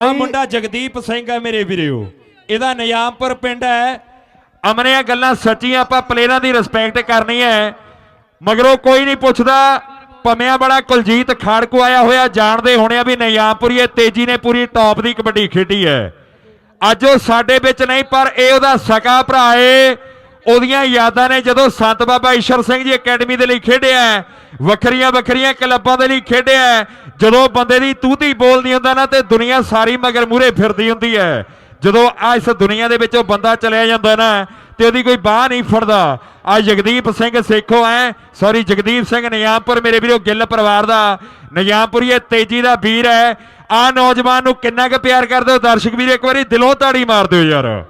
ਆ ਮੁੰਡਾ ਜਗਦੀਪ ਸਿੰਘ ਹੈ ਮੇਰੇ ਵੀਰਿਓ। ਇਹਦਾ ਨਿਯਾਮਪੁਰ ਪਿੰਡ ਹੈ। ਅਮਨੀਆਂ ਗੱਲਾਂ ਸੱਚੀਆਂ ਆਪਾਂ ਪਲੇਅਰਾਂ ਦੀ ਰਿਸਪੈਕਟ ਕਰਨੀ ਹੈ। ਮਗਰੋਂ ਕੋਈ ਨਹੀਂ ਪੁੱਛਦਾ ਭਮਿਆ ਬੜਾ ਕੁਲਜੀਤ ਖਾੜਕੂ ਆਇਆ ਹੋਇਆ ਜਾਣਦੇ ਹੋਣੇ ਆ ਵੀ ਨਿਯਾਮਪੁਰੀ ਇਹ ਤੇਜੀ ਨੇ ਪੂਰੀ ਟੌਪ ਦੀ ਕਬੱਡੀ ਖੇਡੀ ਹੈ। ਅੱਜ ਉਹ ਸਾਡੇ ਵਿੱਚ ਨਹੀਂ ਪਰ ਇਹ ਉਹਦਾ ਸਕਾ ਭਰਾ ਏ। ਉਹਦੀਆਂ ਯਾਦਾਂ ਨੇ ਜਦੋਂ ਸੰਤ ਬਾਬਾ ਈਸ਼ਰ ਸਿੰਘ ਜੀ ਅਕੈਡਮੀ ਦੇ ਲਈ ਖੇਡਿਆ ਵੱਖਰੀਆਂ ਵੱਖਰੀਆਂ ਕਲੱਬਾਂ ਦੇ ਲਈ ਖੇਡਿਆ ਜਦੋਂ ਬੰਦੇ ਦੀ ਤੂਤੀ ਬੋਲਦੀ ਹੁੰਦਾ ਨਾ ਤੇ ਦੁਨੀਆ ਸਾਰੀ ਮਗਰ ਮੂਰੇ ਫਿਰਦੀ ਹੁੰਦੀ ਹੈ। ਜਦੋਂ ਆ ਇਸ ਦੁਨੀਆ ਦੇ ਵਿੱਚੋਂ ਬੰਦਾ ਚਲਿਆ ਜਾਂਦਾ ਨਾ, ਤੇ ਉਹਦੀ ਕੋਈ ਬਾਹ ਨਹੀਂ ਫੜਦਾ। ਆ ਜਗਦੀਪ ਸਿੰਘ ਸੇਖੋ ਐ ਸੌਰੀ ਜਗਦੀਪ ਸਿੰਘ ਨਿਯਾਮਪੁਰ ਮੇਰੇ ਵੀਰੋ ਗਿੱਲ ਪਰਿਵਾਰ ਦਾ। ਨਿਯਾਮਪੁਰੀ ਇਹ ਤੇਜੀ ਦਾ ਵੀਰ ਹੈ। ਆ ਨੌਜਵਾਨ ਨੂੰ ਕਿੰਨਾ ਕੁ ਪਿਆਰ ਕਰਦੇ ਹੋ? ਦਰਸ਼ਕ ਵੀਰ ਇੱਕ ਵਾਰੀ ਦਿਲੋਂ ਤਾੜੀ ਮਾਰ ਦਿਓ ਯਾਰ।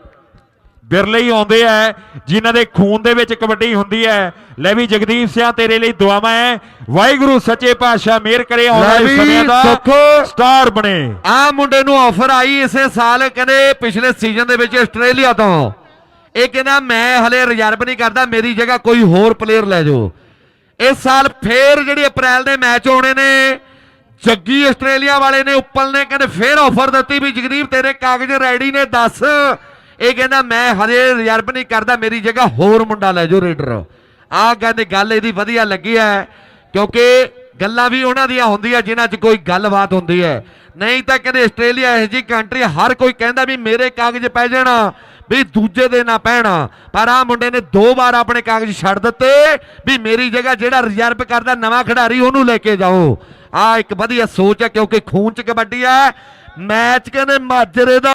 ਬਿਰਲੇ ਹੀ ਆਉਂਦੇ ਆ ਜਿਨ੍ਹਾਂ ਦੇ ਖੂਨ ਦੇ ਵਿੱਚ ਕਬੱਡੀ ਹੁੰਦੀ ਹੈ ਲੈ ਵੀ ਜਗਦੀਪ ਸਿਆ ਤੇਰੇ ਲਈ ਦੁਆਵਾਂ ਹੈ ਵਾਹਿਗੁਰੂ ਸੱਚੇ ਪਾਤਸ਼ਾਹ ਮਿਹਰ ਕਰੇ ਆਉਣ ਵੀ ਸਮੇਂ ਦਾ। ਸਟਾਰ ਬਣੇ। ਆ ਮੁੰਡੇ ਨੂੰ ਆਫਰ ਆਈ ਇਸੇ ਸਾਲ ਕਹਿੰਦੇ ਪਿਛਲੇ ਸੀਜ਼ਨ ਦੇ ਵਿੱਚ ਆਸਟ੍ਰੇਲੀਆ ਤੋਂ। ਇਹ ਕਹਿੰਦਾ ਮੈਂ ਹਲੇ ਰਿਜ਼ਰਵ ਨਹੀਂ ਕਰਦਾ ਮੇਰੀ ਜਗ੍ਹਾ ਕੋਈ ਹੋਰ ਪਲੇਅਰ ਲੈ ਜਾਓ। ਇਸ ਸਾਲ ਫੇਰ ਜਿਹੜੀ ਅਪ੍ਰੈਲ ਦੇ ਮੈਚ ਹੋਣੇ ਨੇ ਜੱਗੀ ਆਸਟ੍ਰੇਲੀਆ ਵਾਲੇ ਨੇ ਉੱਪਲ ਨੇ ਕਹਿੰਦੇ ਫੇਰ ਆਫਰ ਦਿੱਤੀ ਵੀ ਜਗਦੀਪ ਤੇਰੇ ਕਾਗਜ਼ ਰੈਡੀ ਨੇ ਦੱਸ। ਇਹ ਕਹਿੰਦਾ, ਮੈਂ ਹਲੇ ਰਿਜ਼ਰਵ ਨਹੀਂ ਕਰਦਾ, ਮੇਰੀ ਜਗ੍ਹਾ ਹੋਰ ਮੁੰਡਾ ਲੈ ਜਾਓ, ਰੇਡਰ। ਆਹ ਕਹਿੰਦੇ ਗੱਲ ਇਹਦੀ ਵਧੀਆ ਲੱਗੀ ਹੈ, ਕਿਉਂਕਿ ਗੱਲਾਂ ਵੀ ਉਹਨਾਂ ਦੀਆਂ ਹੁੰਦੀਆਂ, ਜਿਨ੍ਹਾਂ 'ਚ ਕੋਈ ਗੱਲਬਾਤ ਹੁੰਦੀ ਹੈ। ਨਹੀਂ ਤਾਂ ਕਹਿੰਦੇ, ਆਸਟ੍ਰੇਲੀਆ ਇਹੋ ਜਿਹੀ ਕੰਟਰੀ ਹਰ ਕੋਈ ਕਹਿੰਦਾ ਵੀ ਮੇਰੇ ਕਾਗਜ਼ ਪੈ ਜਾਣਾ, ਵੀ ਦੂਜੇ ਦੇ ਨਾ ਪੈਣਾ। ਪਰ ਆ ਮੁੰਡੇ ਨੇ ਦੋ ਵਾਰ ਆਪਣੇ ਕਾਗਜ਼ ਛੱਡ ਦਿੱਤੇ, ਵੀ ਮੇਰੀ ਜਗ੍ਹਾ ਜਿਹੜਾ ਰਿਜ਼ਰਵ ਕਰਦਾ, ਨਵਾਂ ਖਿਡਾਰੀ ਉਹਨੂੰ ਲੈ ਕੇ ਜਾਓ। ਆ ਇੱਕ ਵਧੀਆ ਸੋਚ ਹੈ, ਕਿਉਂਕਿ ਖੂਨ 'ਚ ਕਬੱਡੀ ਹੈ। ਮੈਚ ਕਹਿੰਦੇ, ਮਾਜਰੇ ਦਾ